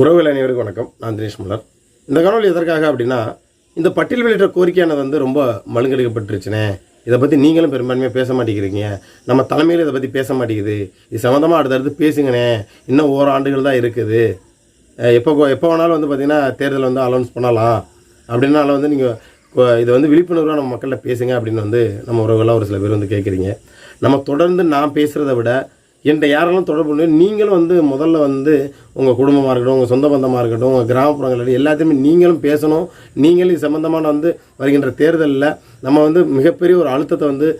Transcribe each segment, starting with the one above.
உறவுகள் அனைவருக்கும் வணக்கம். நான் தினேஷ் மலர் இந்த காணொலி எதற்காக அப்படின்னா இந்த பட்டியல் வெளியிட்ட கோரிக்கையானது வந்து ரொம்ப மழுங்கெடுக்கப்பட்டுருச்சுனே. இதை பற்றி நீங்களும் பெரும்பான்மையாக பேச மாட்டேங்கிறீங்க. நம்ம தலைமையில் இதை பற்றி பேச மாட்டேங்குது. இது சம்மந்தமாக அடுத்தடுத்து பேசுங்கண்ணே இன்னும் ஓராண்டுகள் தான் இருக்குது. எப்போ எப்போ வேணாலும் வந்து பார்த்திங்கன்னா தேர்தல் வந்து அலௌன்ஸ் பண்ணலாம். அப்படின்னால வந்து நீங்கள் இதை வந்து விழிப்புணர்வாக நம்ம மக்கள்கிட்ட பேசுங்க அப்படின்னு வந்து நம்ம உறவுகளாக ஒரு சில பேர் வந்து கேட்குறீங்க நம்ம தொடர்ந்து நான் பேசுகிறத விட என்கிட்ட யாரெல்லாம் தொடர்பு நீங்களும் வந்து முதல்ல வந்து உங்கள் குடும்பமாக இருக்கட்டும் உங்கள் சொந்த பந்தமாக இருக்கட்டும் உங்கள் கிராமப்புறங்கள் எல்லாத்தையுமே நீங்களும் பேசணும். நீங்களும் இது சம்மந்தமான வந்து வருகின்ற தேர்தலில் நம்ம வந்து மிகப்பெரிய ஒரு அழுத்தத்தை வந்து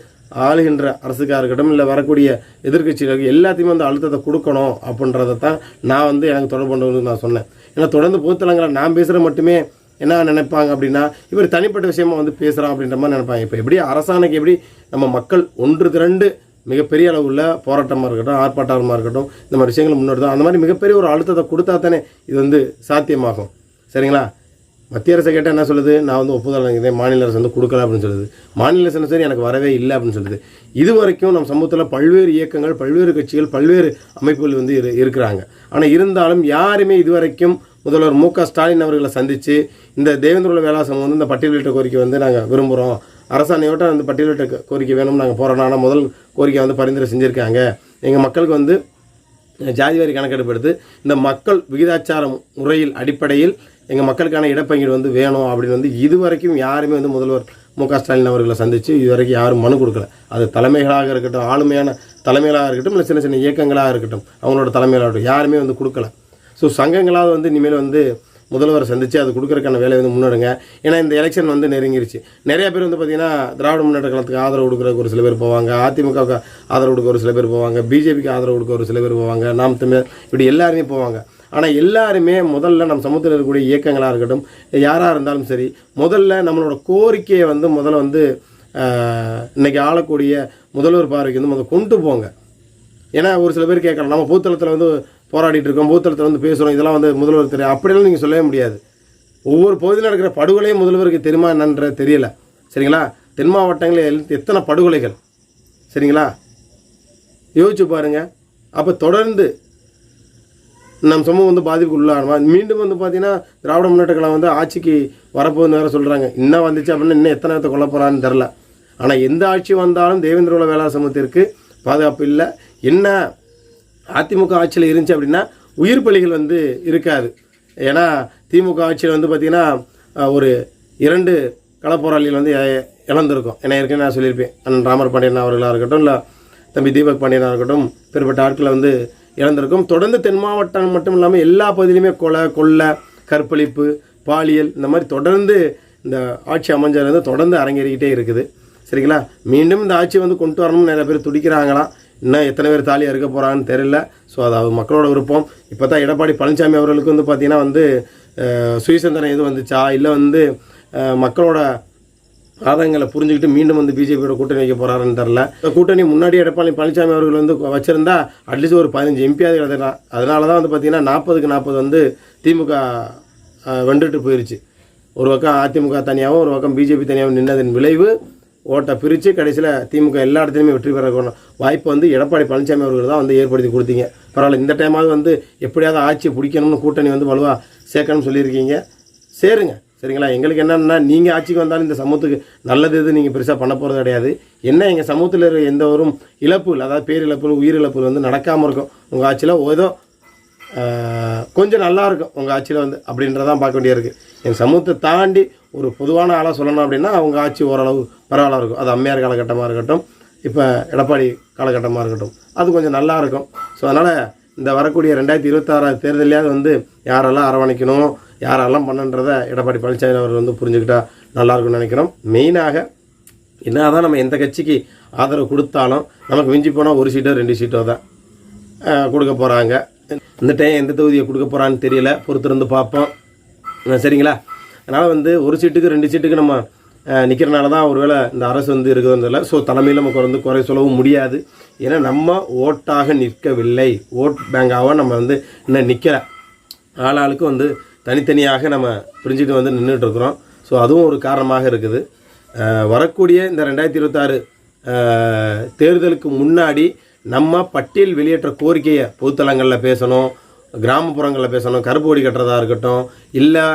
ஆளுகின்ற அரசுக்காக இருக்கட்டும் இல்லை வரக்கூடிய எதிர்கட்சிகளுக்கு எல்லாத்தையுமே வந்து அழுத்தத்தை கொடுக்கணும் அப்படின்றத தான் நான் வந்து எனக்கு தொடர்பு கொண்டு நான் சொன்னேன். ஏன்னா தொடர்ந்து பொதுத்தலங்களை நான் பேசுகிற மட்டுமே என்ன நினைப்பாங்க அப்படின்னா இவர் தனிப்பட்ட விஷயமா வந்து பேசுகிறான் அப்படின்ற மாதிரி நினைப்பாங்க. இப்போ எப்படி அரசாணைக்கு எப்படி நம்ம மக்கள் ஒன்று திரண்டு மிகப்பெரிய அளவில் போராட்டமாக இருக்கட்டும் ஆர்ப்பாட்டமாக இருக்கட்டும் இந்த மாதிரி விஷயங்கள் முன்னெடுத்தோம் அந்த மாதிரி மிகப்பெரிய ஒரு அழுத்தத்தை கொடுத்தா தானே இது வந்து சாத்தியமாகும். சரிங்களா? மத்திய அரசை கேட்டால் என்ன சொல்லுது? நான் வந்து ஒப்புதல் வாங்கிக்கிறேன் மாநில அரசு வந்து கொடுக்கல அப்படின்னு சொல்லுது. மாநில அரசு சரி எனக்கு வரவே இல்லை அப்படின்னு சொல்லுது. இது வரைக்கும் நம்ம சமூகத்தில் பல்வேறு இயக்கங்கள் பல்வேறு கட்சிகள் பல்வேறு அமைப்புகள் வந்து இரு இருக்கிறாங்க. ஆனால் இருந்தாலும் யாருமே இதுவரைக்கும் முதல்வர் மு க ஸ்டாலின் அவர்களை சந்தித்து இந்த தேவேந்திர வேளாசம் வந்து இந்த பட்டியலிட்ட கோரிக்கை வந்து நாங்கள் விரும்புகிறோம் அரசாணையோட்ட அந்த பட்டியலிட்ட கோரிக்கை வேணும் நாங்கள் போகிறோம் ஆனால் முதல் கோரிக்கை வந்து பரிந்துரை செஞ்சுருக்காங்க. எங்கள் மக்களுக்கு வந்து ஜாதிவாரி கணக்கெடுப்பு எடுத்து இந்த மக்கள் விகிதாச்சார முறையில் அடிப்படையில் எங்கள் மக்களுக்கான இடப்பங்கீடு வந்து வேணும் அப்படின்னு வந்து இதுவரைக்கும் யாருமே வந்து முதல்வர் மு க ஸ்டாலின் அவர்களை சந்தித்து இதுவரைக்கும் யாரும் மனு கொடுக்கல. அது தலைமைகளாக இருக்கட்டும் ஆளுமையான தலைமைகளாக இருக்கட்டும் இல்லை சின்ன சின்ன இயக்கங்களாக இருக்கட்டும் அவங்களோட தலைமையிலாக இருக்கட்டும் யாருமே வந்து கொடுக்கல. ஸோ சங்கங்களாவது வந்து இனிமேல் வந்து முதல்வரை சந்தித்து அது கொடுக்கறதுக்கான வேலையை வந்து முன்னெடுங்க. ஏன்னா இந்த எலெக்ஷன் வந்து நெருங்கிருச்சு. நிறைய பேர் வந்து பார்த்தீங்கன்னா திராவிட முன்னேற்ற கழகத்துக்கு ஆதரவு கொடுக்குறக்கு ஒரு சில பேர் போவாங்க. அதிமுகவுக்கு ஆதரவு கொடுக்க ஒரு சில பேர் போவாங்க. பிஜேபிக்கு ஆதரவு கொடுக்க ஒரு சில பேர் போவாங்க. நாம் தமிழர் இப்படி எல்லாருமே போவாங்க. ஆனால் எல்லாருமே முதல்ல நம்ம சமூகத்தில் இருக்கக்கூடிய இயக்கங்களாக இருக்கட்டும் யாராக இருந்தாலும் சரி முதல்ல நம்மளோட கோரிக்கையை வந்து முதல்ல வந்து இன்றைக்கி இன்னைக்கு ஆளக்கூடிய முதல்வர் பார்வைக்கு வந்து முதல்ல கொண்டு போங்க. ஏன்னா ஒரு சில பேர் கேட்கலாம் நம்ம பூத்தளத்தில் வந்து போராடிட்டு இருக்கோம் பூத்தளத்தில் வந்து பேசுகிறோம் இதெல்லாம் வந்து முதல்வர் தெரியும். அப்படிலாம் நீங்கள் சொல்லவே முடியாது. ஒவ்வொரு பகுதியில் நடக்கிற படுகொலையும் முதல்வருக்கு தெரியுமா என்னன்ற தெரியல. சரிங்களா? தென் மாவட்டங்களில் எத்தனை படுகொலைகள்? சரிங்களா? யோசிச்சு பாருங்க. அப்போ தொடர்ந்து நம் சமூகம் வந்து பாதிப்புக்கு உள்ளாகணுமா மீண்டும் வந்து பார்த்தீங்கன்னா திராவிட முன்னேற்ற கழகம் வந்து ஆட்சிக்கு வரப்போகுதுன்னு வேறு சொல்கிறாங்க இன்னும் வந்துச்சு அப்படின்னா இன்னும் எத்தனை பேர்த்த கொல்ல போகிறான்னு தெரில ஆனால் எந்த ஆட்சி வந்தாலும் தேவேந்திர உல வேளாண் சமூகத்திற்கு பாதுகாப்பு இல்லை. என்ன அதிமுக ஆட்சியில் இருந்துச்சு அப்படின்னா உயிர் பலிகள் வந்து இருக்காது. ஏன்னா திமுக ஆட்சியில் வந்து பார்த்திங்கன்னா ஒரு இரண்டு களப்போராளிகள் வந்து இழந்திருக்கும். ஏன்னா ஏற்கனவே நான் சொல்லியிருப்பேன். அண்ணன் ராமர் பாண்டியன் அவர்களாக இருக்கட்டும் இல்லை தம்பி தீபக் பாண்டியனாக இருக்கட்டும் பெறப்பட்ட ஆட்களை வந்து இழந்திருக்கும். தொடர்ந்து தென் மாவட்டம் மட்டும் இல்லாமல் எல்லா பகுதியிலுமே கொலை கொள்ளை கற்பழிப்பு பாலியல் இந்த மாதிரி தொடர்ந்து இந்த ஆட்சி அமைஞ்சது தொடர்ந்து அரங்கேறிக்கிட்டே இருக்குது. சரிங்களா? மீண்டும் இந்த ஆட்சி வந்து கொண்டு வரணும்னு நிறைய பேர் துடிக்கிறாங்களாம். இன்னும் எத்தனை பேர் தாலியாக இருக்க போகிறான்னு தெரியல. ஸோ அது அவர் மக்களோட விருப்பம். இப்போ தான் எடப்பாடி பழனிசாமி அவர்களுக்கு வந்து பார்த்திங்கன்னா வந்து சுயசந்தனம் எதுவும் வந்துச்சா? இல்லை வந்து மக்களோட ஆதங்கங்களை புரிஞ்சுக்கிட்டு மீண்டும் வந்து பிஜேபியோட கூட்டணி வைக்க போகிறாருன்னு தெரில இந்த கூட்டணி முன்னாடி எடப்பாடி பழனிசாமி அவர்கள் வந்து வச்சிருந்தா அட்லீஸ்ட் ஒரு பதினஞ்சு எம்பியாவது எழுதலாம் அதனால தான் வந்து பார்த்திங்கன்னா நாற்பதுக்கு நாற்பது வந்து திமுக வென்றுட்டு போயிருச்சு. ஒரு பக்கம் அதிமுக தனியாகவும் ஒரு பக்கம் பிஜேபி தனியாகவும் நின்னதன் விளைவு. ஓட்டை பிரித்து கடைசியில் திமுக எல்லா இடத்துலையுமே வெற்றி பெற வாய்ப்பு வந்து எடப்பாடி பழனிசாமி அவர்கள் தான் வந்து ஏற்படுத்தி கொடுத்தீங்க. பரவாயில்ல இந்த டைமாவது வந்து எப்படியாவது ஆட்சியை பிடிக்கணும்னு கூட்டணி வந்து வலுவாக சேர்க்கணும்னு சொல்லியிருக்கீங்க. சேருங்க. சரிங்களா? எங்களுக்கு என்னென்னா நீங்கள் ஆட்சிக்கு வந்தாலும் இந்த சமூகத்துக்கு நல்லது எது நீங்கள் பெருசாக பண்ண போகிறது கிடையாது. என்ன எங்கள் சமூகத்தில் இருக்கிற எந்த ஒரு இழப்புகள் அதாவது பேரிழப்புகள் உயிரிழப்புகள் வந்து நடக்காமல் இருக்கும். உங்கள் ஆட்சியில் ஏதோ கொஞ்சம் நல்லா இருக்கும் உங்கள் ஆட்சியில் வந்து அப்படின்றதான் பார்க்க வேண்டியது இருக்குது என் சமூகத்தை தாண்டி ஒரு பொதுவான ஆளாக சொல்லணும் அப்படின்னா அவங்க ஆட்சி ஓரளவு பரவாயில்ல இருக்கும். அது அம்மையார் காலகட்டமாக இருக்கட்டும் இப்போ எடப்பாடி காலகட்டமாக இருக்கட்டும். அது கொஞ்சம் நல்லா இருக்கும். ஸோ அதனால் இந்த வரக்கூடிய ரெண்டாயிரத்தி இருபத்தாறாவது தேர்தலையாவது வந்து யாரெல்லாம் அரவணைக்கணும் யாரெல்லாம் பண்ணுன்றதை எடப்பாடி பழனிசாமி அவர் வந்து புரிஞ்சுக்கிட்டா நல்லா இருக்கும்னு நினைக்கிறோம். மெயினாக என்னதான் நம்ம எந்த கட்சிக்கு ஆதரவு கொடுத்தாலும் நமக்கு மிஞ்சி போனால் ஒரு சீட்டோ ரெண்டு சீட்டோ தான் கொடுக்க போகிறாங்க இந்த டைம் எந்த தொகுதியை கொடுக்க போகிறான்னு தெரியல. பொறுத்திருந்து பார்ப்போம். சரிங்களா? அதனால் வந்து ஒரு சீட்டுக்கு ரெண்டு சீட்டுக்கு நம்ம நிற்கிறனால தான் ஒருவேளை இந்த அரசு வந்து இருக்குதுன்னு ஸோ தலைமையில் நமக்கு வந்து குறை சொல்லவும் முடியாது. ஏன்னா நம்ம ஓட்டாக நிற்கவில்லை. ஓட் பேங்காக நம்ம வந்து இன்னும் நிற்கிற ஆளாளுக்கு வந்து தனித்தனியாக நம்ம பிரிஞ்சுட்டு வந்து நின்றுட்டுருக்குறோம் ஸோ அதுவும் ஒரு காரணமாக இருக்குது. வரக்கூடிய இந்த ரெண்டாயிரத்தி இருபத்தாறு தேர்தலுக்கு முன்னாடி நம்ம பட்டியல் வெளியேற்ற கோரிக்கையை பொதுத்தலங்களில் பேசணும் கிராமப்புறங்களில் பேசணும் கருப்பு கொடி கட்டுறதா இருக்கட்டும் இல்லை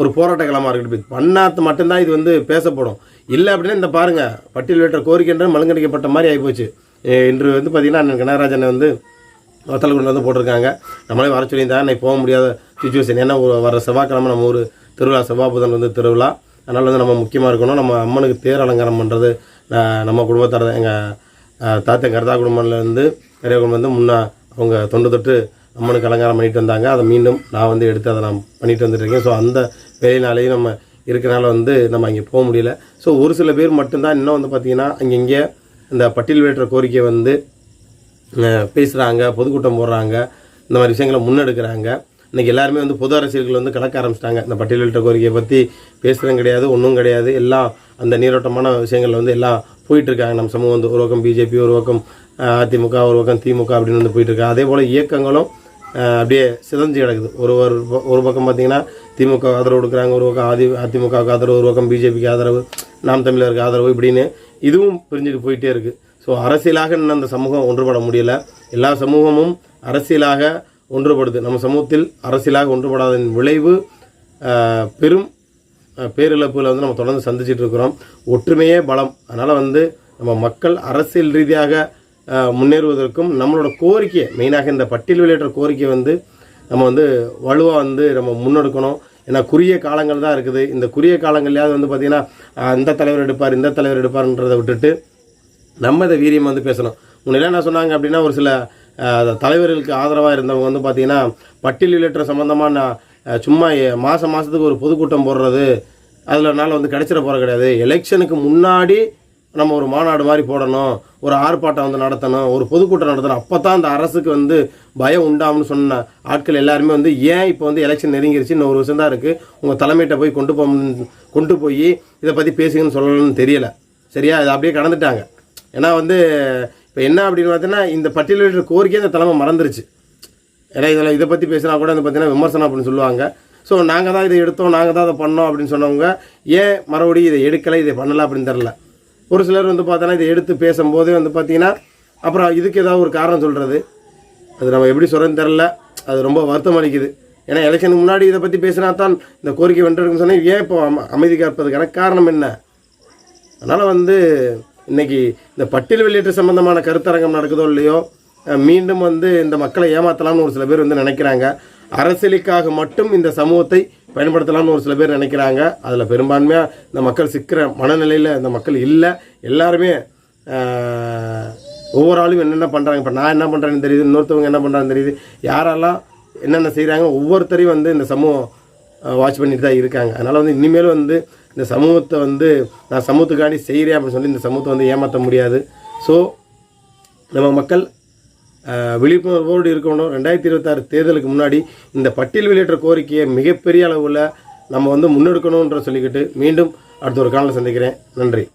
ஒரு போராட்ட களமாக இருக்கட்டும் பண்ணாத்து மட்டும்தான் இது வந்து பேசப்படும். இல்லை அப்படின்னா இந்த பாருங்கள் பட்டியல் வேற்ற கோரிக்கைன்றது மழுங்கடிக்கப்பட்ட மாதிரி ஆகிப்போச்சு. இன்று வந்து பார்த்திங்கன்னா அண்ணன் கனகராஜனை வந்து வத்தல் கொண்டு வந்து போட்டிருக்காங்க. நம்மளே வர சொல்லியிருந்தா இன்னைக்கு போக முடியாத சுச்சுவேஷன் ஏன்னா வர செவ்வாய்க்கிழமை நம்ம ஒரு திருவிழா செவ்வாய்புதன் வந்து திருவிழா. அதனால் வந்து நம்ம முக்கியமாக இருக்கணும். நம்ம அம்மனுக்கு தேர் அலங்காரம் பண்ணுறது நம்ம குடும்பத்தார் எங்கள் தாத்தன் கர்தா குடும்பம்லேருந்து நிறைய குடும்பம் வந்து முன்னே அவங்க தொண்டு தொட்டு அம்மனுக்கு அலங்காரம் பண்ணிட்டு வந்தாங்க. அதை மீண்டும் நான் வந்து எடுத்து அதை நான் பண்ணிட்டு வந்துட்டுருக்கேன் ஸோ அந்த வேலையினாலேயும் நம்ம இருக்கிறனால வந்து நம்ம அங்கே போக முடியல. ஸோ ஒரு சில பேர் மட்டும்தான் இன்னும் வந்து பார்த்திங்கன்னா அங்கங்கே இந்த பட்டியல் வேற்ற கோரிக்கை வந்து பேசுகிறாங்க பொதுக்கூட்டம் போடுறாங்க இந்த மாதிரி விஷயங்களை முன்னெடுக்கிறாங்க. இன்றைக்கி எல்லாருமே வந்து பொது அரசியல்கள் வந்து கலக்க ஆரம்பிச்சிட்டாங்க. இந்த பட்டியலிட்ட கோரிக்கையை பற்றி பேசுகிறதும் கிடையாது ஒன்றும் கிடையாது. எல்லாம் அந்த நீரோட்டமான விஷயங்கள் வந்து எல்லாம் போயிட்டுருக்காங்க. நம்ம சமூகம் வந்து ஒரு பக்கம் பிஜேபி ஒரு பக்கம் அதிமுக ஒரு பக்கம் திமுக அப்படின்னு வந்து போயிட்டுருக்காங்க அதே போல் இயக்கங்களும் அப்படியே சிதஞ்சு கிடக்குது. ஒரு ஒரு ஒரு பக்கம் பார்த்திங்கன்னா திமுக ஆதரவு கொடுக்குறாங்க ஒரு பக்கம் அதி அதிமுகவுக்கு ஆதரவு ஒரு பக்கம் பிஜேபிக்கு ஆதரவு நாம் தமிழருக்கு ஆதரவு இப்படின்னு இதுவும் பிரிஞ்சுட்டு போயிட்டே இருக்குது ஸோ அரசியலாக இன்னும் அந்த சமூகம் ஒன்றுபட முடியல. எல்லா சமூகமும் அரசியலாக ஒன்றுபடுது. நம்ம சமூகத்தில் அரசியலாக ஒன்றுபடாதன் விளைவு பெரும் பேரிழப்புகளை வந்து நம்ம தொடர்ந்து சந்திச்சுட்டு இருக்கிறோம். ஒற்றுமையே பலம். அதனால் வந்து நம்ம மக்கள் அரசியல் ரீதியாக முன்னேறுவதற்கும் நம்மளோட கோரிக்கை மெயினாக இந்த பட்டியல் வெளியேற்ற கோரிக்கை வந்து நம்ம வந்து வலுவாக வந்து நம்ம முன்னெடுக்கணும். ஏன்னா குறுகிய காலங்கள் தான் இருக்குது. இந்த குறுகிய காலங்கள்லையாவது வந்து பார்த்திங்கன்னா அந்த இந்த தலைவர் எடுப்பார் இந்த தலைவர் எடுப்பார்ன்றதை விட்டுட்டு நம்ம இதை வீரியம் வந்து பேசணும். முன்னெல்லாம் என்ன சொன்னாங்க அப்படின்னா ஒரு சில தலைவர்களுக்கு ஆதரவாக இருந்தவங்க வந்து பார்த்திங்கன்னா பட்டியலிலற்ற சம்மந்தமான சும்மா மாதம் மாதத்துக்கு ஒரு பொதுக்கூட்டம் போடுறது அதில்னால வந்து கிடைச்சிட போகிற கிடையாது. எலெக்ஷனுக்கு முன்னாடி நம்ம ஒரு மாநாடு மாதிரி போடணும் ஒரு ஆர்ப்பாட்டம் வந்து நடத்தணும் ஒரு பொதுக்கூட்டம் நடத்தணும். அப்போ தான் அந்த அரசுக்கு வந்து பயம் உண்டாம்னு சொன்ன ஆட்கள் எல்லாருமே வந்து ஏன் இப்போ வந்து எலெக்ஷன் நெருங்கிருச்சு? இன்னும் ஒரு வருஷம் தான் இருக்குது உங்கள் தலைமையிட்ட போய் கொண்டு போ கொண்டு போய் இதை பற்றி பேசுங்கன்னு சொல்லணும்னு தெரியலை. சரியா? இதை அப்படியே கடந்துட்டாங்க. ஏன்னா வந்து இப்போ என்ன அப்படின்னு பார்த்தீங்கன்னா இந்த பட்டியலிட்ட கோரிக்கை இந்த தலைமை மறந்துருச்சு. ஏன்னா இதில் இதை பற்றி பேசினா கூட வந்து பார்த்தீங்கன்னா விமர்சனம் அப்படின்னு சொல்லுவாங்க. ஸோ நாங்கள் தான் இதை எடுத்தோம் நாங்கள் தான் அதை பண்ணோம் அப்படின்னு சொன்னவங்க ஏன் மறுபடியும் இதை எடுக்கலை இதை பண்ணலை அப்படின்னு தெரில ஒரு சிலர் வந்து பார்த்தோன்னா இதை எடுத்து பேசும்போதே வந்து பார்த்தீங்கன்னா அப்புறம் இதுக்கு ஏதாவது ஒரு காரணம் சொல்கிறது அது நம்ம எப்படி சொல்கிறதுன்னு தெரில அது ரொம்ப வருத்தம் அளிக்குது. ஏன்னா எலெக்ஷனுக்கு முன்னாடி இதை பற்றி பேசினா தான் இந்த கோரிக்கை வென்றிருக்குன்னு சொன்னால் ஏன் இப்போ அமைதி காப்பதுக்கான காரணம் என்ன? அதனால் வந்து இன்னைக்கு இந்த பட்டியல் வெளியீட்டு சம்பந்தமான கருத்தரங்கம் நடக்குதோ இல்லையோ மீண்டும் வந்து இந்த மக்களை ஏமாற்றலாம்னு ஒரு சில பேர் வந்து நினைக்கிறாங்க. அரசியலுக்காக மட்டும் இந்த சமூகத்தை பயன்படுத்தலாம்னு ஒரு சில பேர் நினைக்கிறாங்க. அதில் பெரும்பான்மையாக இந்த மக்கள் சிக்கிற மனநிலையில் இந்த மக்கள் இல்லை. எல்லாருமே ஒவ்வொரு ஆளும் என்னென்ன பண்ணுறாங்க இப்போ நான் என்ன பண்ணுறேன்னு தெரியுது இன்னொருத்தவங்க என்ன பண்ணுறாங்கன்னு தெரியுது. யாரெல்லாம் என்னென்ன செய்கிறாங்க ஒவ்வொருத்தரையும் வந்து இந்த சமூகம் வாட்ச் பண்ணிட்டு தான் இருக்காங்க. அதனால் வந்து இனிமேல் வந்து இந்த சமூகத்தை வந்து நான் சமூகத்துக்காண்டி செய்கிறேன் அப்படின்னு சொல்லி இந்த சமூகத்தை வந்து ஏமாற்ற முடியாது. ஸோ நம்ம மக்கள் விழிப்புணர்வோடு இருக்கணும் ரெண்டாயிரத்தி இருபத்தாறு தேர்தலுக்கு முன்னாடி இந்த பட்டியல் வெளியேற்ற கோரிக்கையை மிகப்பெரிய அளவில் நம்ம வந்து முன்னெடுக்கணுன்ற சொல்லிக்கிட்டு மீண்டும் அடுத்த ஒரு காலையில் சந்திக்கிறேன். நன்றி.